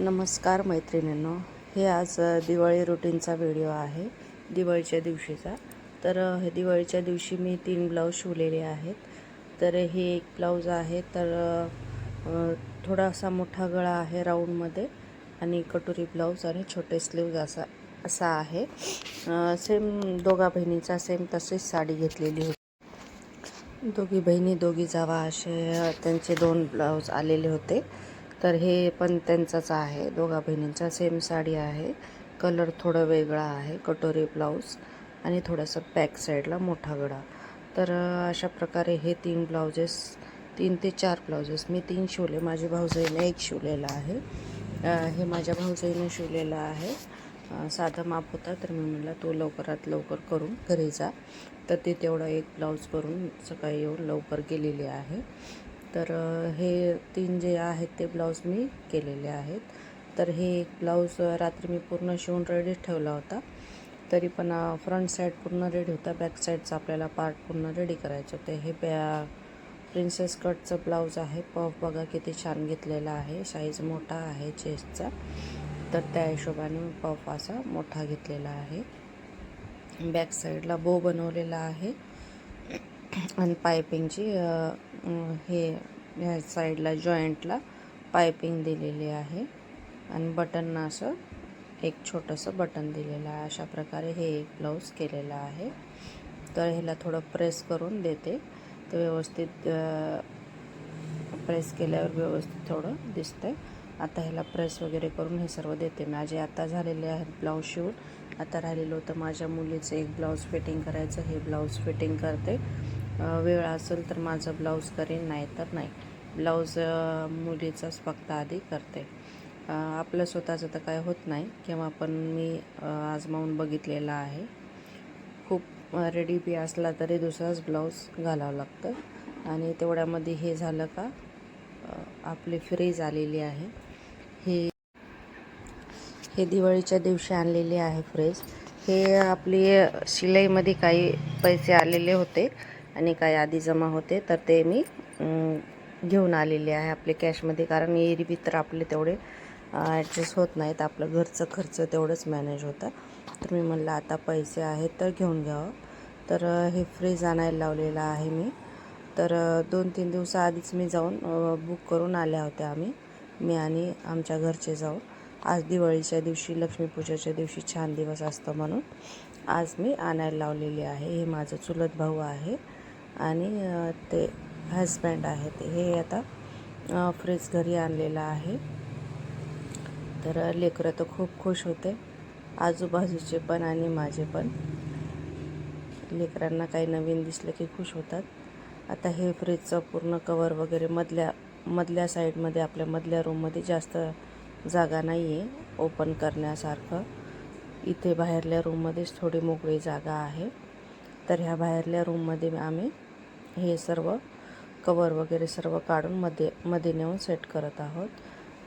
नमस्कार मैत्रिणींनो. हे आज दिवाळी रुटीनचा व्हिडिओ आहे दिवाळीच्या दिवशीचा. तर हे दिवाळीच्या दिवशी मी तीन ब्लाऊज शिवलेले आहेत. तर हे एक ब्लाऊज आहे तर थोडासा मोठा गळा आहे राऊंडमध्ये आणि कटोरी ब्लाऊज आणि छोटे स्लीव्ज असा असा आहे. सेम दोघा बहिणीचा सेम तशीच साडी घेतलेली होती. दोघी बहिणी दोघी जावा असे त्यांचे दोन ब्लाऊज आलेले होते. तर हे पण त्यांचाच आहे. दोघा बहिणींचा सेम साडी आहे. कलर थोडं वेगळा आहे कटोरी ब्लाऊज आणि थोडंसं बॅक साईडला मोठा गळा. तर अशा प्रकारे हे तीन ब्लाउजेस तीन ते चार ब्लाउजेस मी तीन शिवले. माझ्या भाऊजाईने एक शिवलेला आहे. हे माझ्या भाऊजाईने शिवलेलं आहे. साधं माप होता तर मी म्हटलं तो लवकरात लवकर करून घरी जा. तर ते तेवढं एक ब्लाऊज करून सकाळी येऊन लवकर गेलेली आहे. तर हे तीन जे आहेत ते ब्लाऊज मी केलेले आहेत. तर हे एक ब्लाऊज रात्री मी पूर्ण शिवून रेडी ठेवला होता. तरी पण फ्रंट साईड पूर्ण रेडी होता. बॅक साईडचा आपल्याला पार्ट पूर्ण रेडी करायचं होतं. हे बॅ प्रिन्सेस कटचं ब्लाऊज आहे. पफ बघा किती छान घेतलेला आहे. साईज मोठा आहे चेस्टचा तर त्या हिशोबाने मी पफ असा मोठा घेतलेला आहे. बॅक साईडला बो बनवलेला आहे. आणि पायपिंगची हे ह्या साईडला जॉईंटला पायपिंग दिलेली आहे. आणि बटन असं एक छोटंसं बटन दिलेलं आहे. अशा प्रकारे हे एक ब्लाऊज केलेलं आहे. तर ह्याला थोडं प्रेस करून देते. तर व्यवस्थित प्रेस केल्यावर व्यवस्थित थोडं दिसतंय. आता ह्याला प्रेस वगैरे करून हे सर्व देते. माझे आता झालेले आहेत ब्लाऊज शिवून आता राहिलेलं होतं माझ्या मुलीचं एक ब्लाऊज फिटिंग करायचं. हे ब्लाऊज फिटिंग करते. वेळ असेल तर माझं ब्लाऊज करेन नाही तर नाही. ब्लाऊज मुलीचाच फक्त आधी करते. आपलं स्वतःचं तर काय होत नाही किंवा पण मी आजमावून बघितलेलं आहे. खूप रेडी बी असला तरी दुसराच ब्लाऊज घालावं लागतं. आणि तेवढ्यामध्ये हे झालं का आपली फ्रीज आलेली आहे. हे हे दिवाळीच्या दिवशी आणलेली आहे फ्रीज हे आपली शिलाईमध्ये काही पैसे आलेले होते. आणि काही आधी जमा होते तर ते मी घेऊन आलेले आहे आपले कॅशमध्ये कारण एरवी तर आपले तेवढे ॲडजस्ट होत नाहीत. आपलं घरचं खर्च तेवढंच मॅनेज होतं. तर मी म्हणलं आता पैसे आहेत तर घेऊन घ्यावं. तर हे फ्रीज आणायला लावलेलं आहे मी. तर दोन तीन दिवसाआधीच मी जाऊन बुक करून आल्या होत्या आम्ही. मी आणि आमच्या घरचे जाऊन. आज दिवाळीच्या दिवशी लक्ष्मीपूजेच्या दिवशी छान दिवस असतं म्हणून आज मी आणायला लावलेली आहे. हे माझं चुलत भाऊ आहे. आणि ते हजबँड आहेत. हे आता फ्रीज घरी आणलेलं आहे. तर लेकरं तर खूप खुश होते. आजूबाजूचे पण आणि माझे पण. लेकरांना काही नवीन दिसलं की खुश होतात. आता हे फ्रीजचं पूर्ण कवर वगैरे मधल्या मधल्या साईडमध्ये आपल्या मधल्या रूममध्ये जास्त जागा नाही आहे ओपन करण्यासारखं. इथे बाहेरल्या रूममध्येच थोडी मोकळी जागा आहे. तर ह्या बाहेरल्या रूममध्ये आम्ही हे सर्व कवर वगैरे सर्व काढून मध्ये मध्ये नेऊन सेट करत आहोत.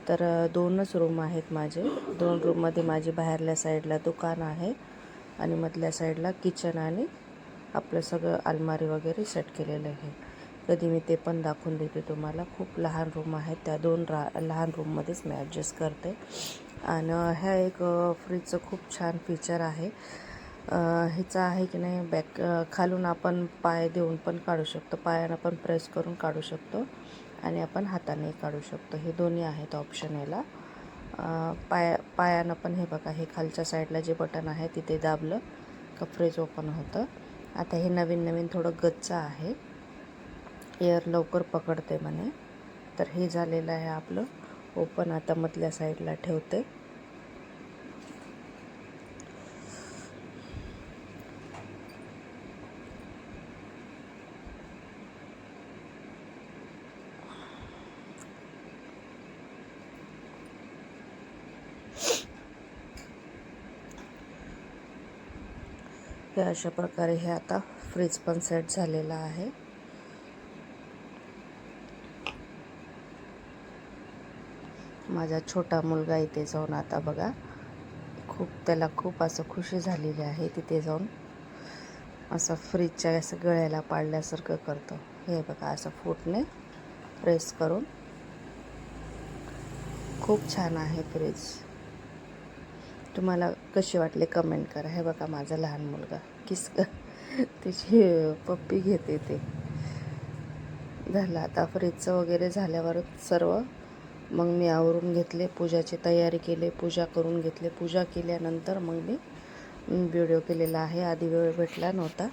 तर दोनच रूम आहेत माझे. दोन रूममध्ये माझी बाहेरल्या साईडला दुकान आहे आणि मधल्या साईडला किचन आणि आपलं सगळं अलमारी वगैरे सेट केलेलं आहे. कधी मी ते पण दाखवून देते तुम्हाला. खूप लहान रूम आहेत. त्या दोन रा लहान रूममध्येच मी ॲडजस्ट करते. आणि ह्या एक फ्रीजचं खूप छान फीचर आहे. ह्याचं आहे की नाही बॅक खालून आपण पाय देऊन पण काढू शकतो. पायानं पण प्रेस करून काढू शकतो. आणि आपण हाताने काढू शकतो. हे दोन्ही आहेत ऑप्शन याला. पाया पायानं पण हे बघा हे खालच्या साईडला जे बटन आहे तिथे दाबलं का फ्रीज ओपन होतं. आता हे नवीन नवीन थोडं गच्च आहे. एअर लवकर पकडते म्हणे. तर हे झालेलं आहे आपलं. ओपन आता मधल्या साईडला ठेवते. हे अशा प्रकारे हे आता फ्रीज पण सेट झालेला आहे. माझा छोटा मुलगा इथे जाऊन आता बघा खूप त्याला खूप असं खुशी झालेली आहे तिथे जाऊन. असं फ्रीजच्या असं गळ्याला पाडल्यासारखं करतो. हे बघा असं फूटने प्रेस करून. खूप छान आहे फ्रीज तुम्हाला कसे वाटले कमेंट करा. हे बघा माझा लहान मुलगा. किसक त्याची पप्पी घेते ते. झालं आता फ्रीजचं वगैरे झाल्यावर सर्व. मग मी आवरून घेतले पूजाची तयारी केली पूजा करून घेतले. पूजा केल्यानंतर मग मी व्हिडिओ केलेला आहे. आधी वेळ भेटला नव्हता.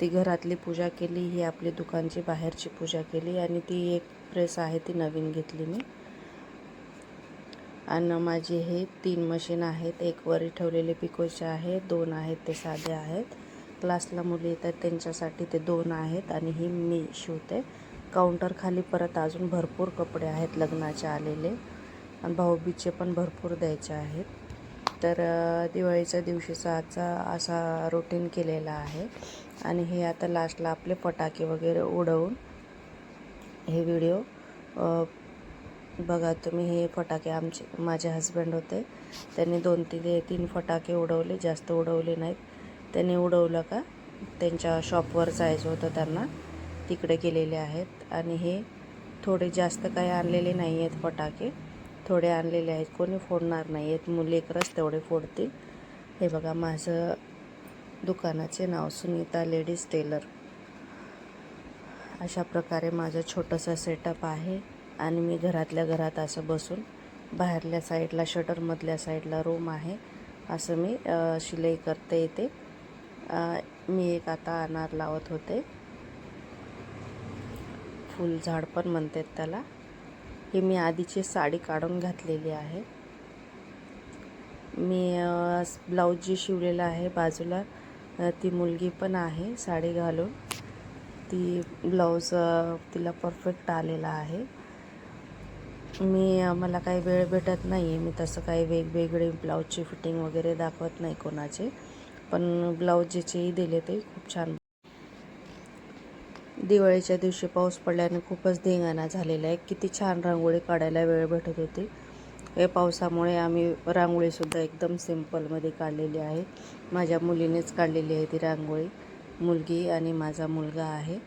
ती घरातली पूजा केली ही आपली दुकानची बाहेरची पूजा केली आणि ती एक प्रेस आहे ती नवीन घेतली मी. आणि माझे हे तीन मशीन आहेत. एक वरी ठेवलेले पिकोचे आहेत दोन आहेत ते साधे आहेत. क्लासला मुली येतात त्यांच्यासाठी ते दोन आहेत आणि ही मी शिवते. काउंटर खाली परत अजून भरपूर कपडे आहेत लग्नाचे आलेले. आणि भाऊबीजचे पण भरपूर द्यायचे आहेत. तर दिवाळीच्या दिवशीचा आजचा असा रुटीन केलेला आहे. आणि हे आता लास्टला आपले फटाके वगैरे उडवून हे व्हिडिओ बघा तुम्ही हे फटाके आमचे माझे हस्बंड होते. त्यांनी दोन तीन तीन फटाके उडवले जास्त उडवले नाहीत. त्यांनी उडवलं का? त्यांच्या शॉपवर जायचं होतं त्यांना. तिकडे गेलेले आहेत. आणि हे थोडे जास्त काही आणलेले नाही आहेत फटाके. थोडे आणलेले आहेत. कोणी फोडणार नाही आहेत मुले एकरच तेवढे फोडतील. हे बघा माझं दुकानाचे नाव सुनीता लेडीज टेलर. अशा प्रकारे माझं छोटंसं सेटअप आहे. आणि मी घरातल्या घरात असं बसून बाहेरल्या साईडला शटरमधल्या साईडला रूम आहे. असं मी शिलाई करते येते मी एक आता अनार लावत होते. फुलझाड पण म्हणतात त्याला. ही मी आधीची साडी काढून घातलेली आहे. मी ब्लाऊज जी शिवलेला आहे बाजूला ती मुलगी पण आहे साडी घालून. ती ब्लाऊज तिला परफेक्ट आलेला आहे. मी मला काही वेळ भेटत नाही आहे मी तसं काही वेगवेगळे ब्लाऊजची फिटिंग वगैरे दाखवत नाही कोणाचे. पण ब्लाऊज ज्याचेही दिले ते खूप छान. दिवाळीच्या दिवशी पाऊस पडल्याने खूपच धिंगाणा झालेला आहे. किती छान रांगोळी काढायला वेळ भेटत होती. हे पावसामुळे आम्ही रांगोळीसुद्धा एकदम सिम्पलमध्ये काढलेली आहे. माझ्या मुलीनेच काढलेली आहे ती रांगोळी. मुलगी आणि माझा मुलगा आहे.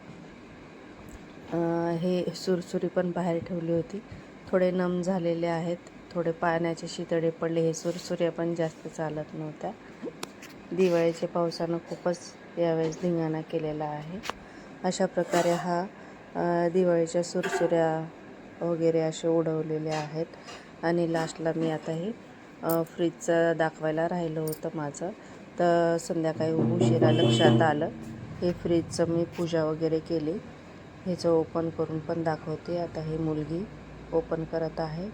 हे सुरसुरी पण बाहेर ठेवली होती. थोडे नम झालेले आहेत. थोडे पाण्याचे शितळे पडले. हे सुरसुऱ्या पण जास्त चालत नव्हत्या. दिवाळीच्या पावसानं खूपच यावेळेस धिंगाणा केलेला आहे. अशा प्रकारे हा दिवाळीच्या सुरसुऱ्या वगैरे असे उडवलेले आहेत. आणि लास्टला मी आता हे फ्रीजचं दाखवायला राहिलं होतं माझं. तर संध्याकाळी उशिरा लक्षात आलं. हे फ्रीजचं मी पूजा वगैरे केली. ह्याचं ओपन करून पण दाखवते. आता ही मुलगी ओपन करत आहे.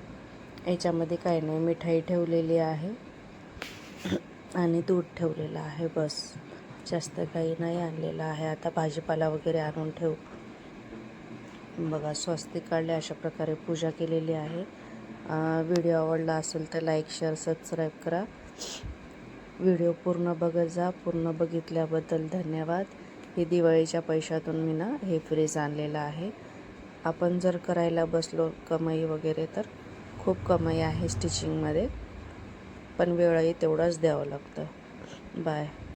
याच्यामध्ये काही नाही मिठाई ठेवलेली आहे आणि दूध ठेवलेलं आहे बस. जास्त काही नाही आणलेलं आहे. आता भाजीपाला वगैरे आणून ठेवू. बघा स्वस्तिक काढले अशा प्रकारे पूजा केलेली आहे. व्हिडिओ आवडला असेल तर लाईक शेअर सबस्क्राईब करा. व्हिडिओ पूर्ण बघत जा. पूर्ण बघितल्याबद्दल धन्यवाद. हे दिवाळीच्या पैशातून मी ना हे फ्रीज आणलेलं आहे. आपण जर करायला बसलो कमाई वगैरे तर खूप कमाई आहे स्टिचिंगमध्ये पण वेळही तेवढाच द्यावं लागतं. बाय